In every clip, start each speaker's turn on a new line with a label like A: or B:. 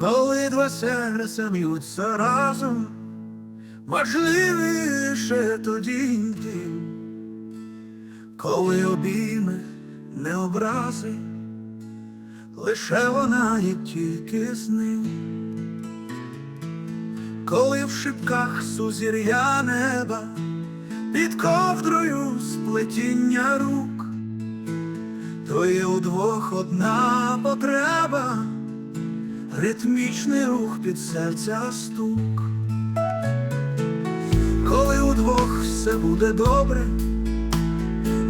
A: Коли два серця б'ються разом, важливіше тоді коли обійми не образи, лише вона є тільки з ним, коли в шибках сузір'я неба, під ковдрою сплетіння рук, то є удвох одна потреба ритмічний рух під серця стук. Коли удвох все буде добре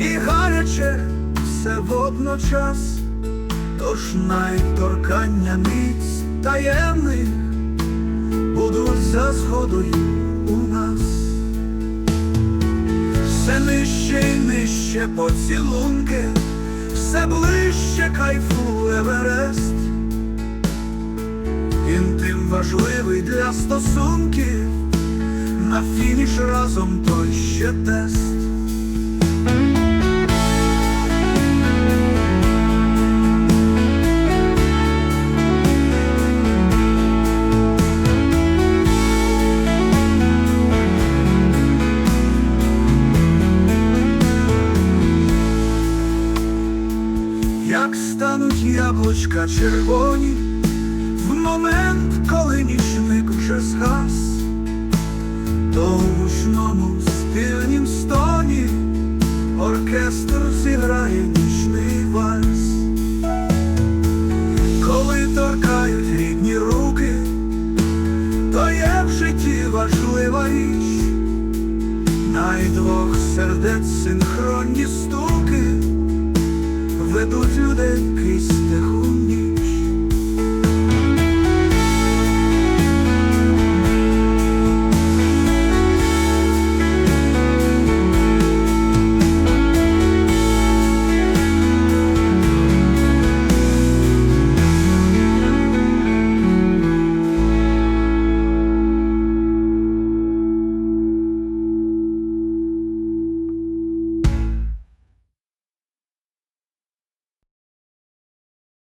A: і гаряче все водночас, тож найторкання міць таємних будуть за згодою у нас. Все нижче і нижче поцілунки, все ближче кайфу Еверест. Інтим важливий для стосунків, на фініш разом той ще тест. Як стануть яблучка червоні, момент, коли нічник вже згас, то у гучному спільнім стоні оркестр зіграє нічний вальс. Коли торкають рідні руки, то є в житті важлива річ, найдвох сердець синхронні стуки ведуть людей крізь тиху